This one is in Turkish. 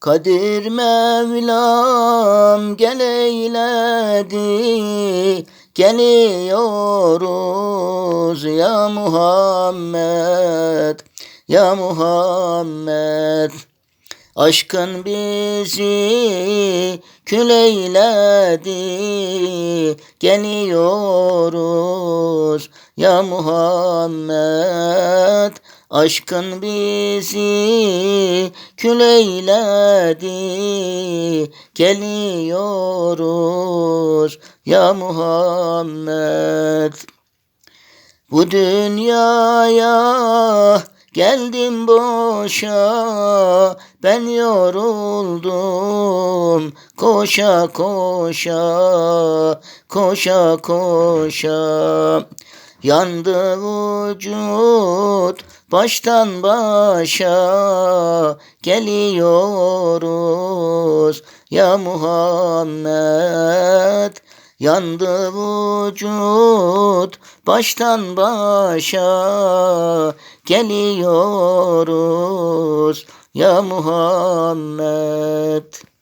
Kadir Mevlam gel eyledi Geliyoruz ya Muhammed Ya Muhammed. Aşkın bizi kül eyledi Geliyoruz ya Muhammed Aşkın bizi kül eyledi. Geliyoruz ya Muhammed. Bu dünyaya geldim boşa Ben yoruldum koşa koşa Koşa koşa Yandı vücut baştan başa geliyoruz ya Muhammed. Yandı vücut baştan başa geliyoruz ya Muhammed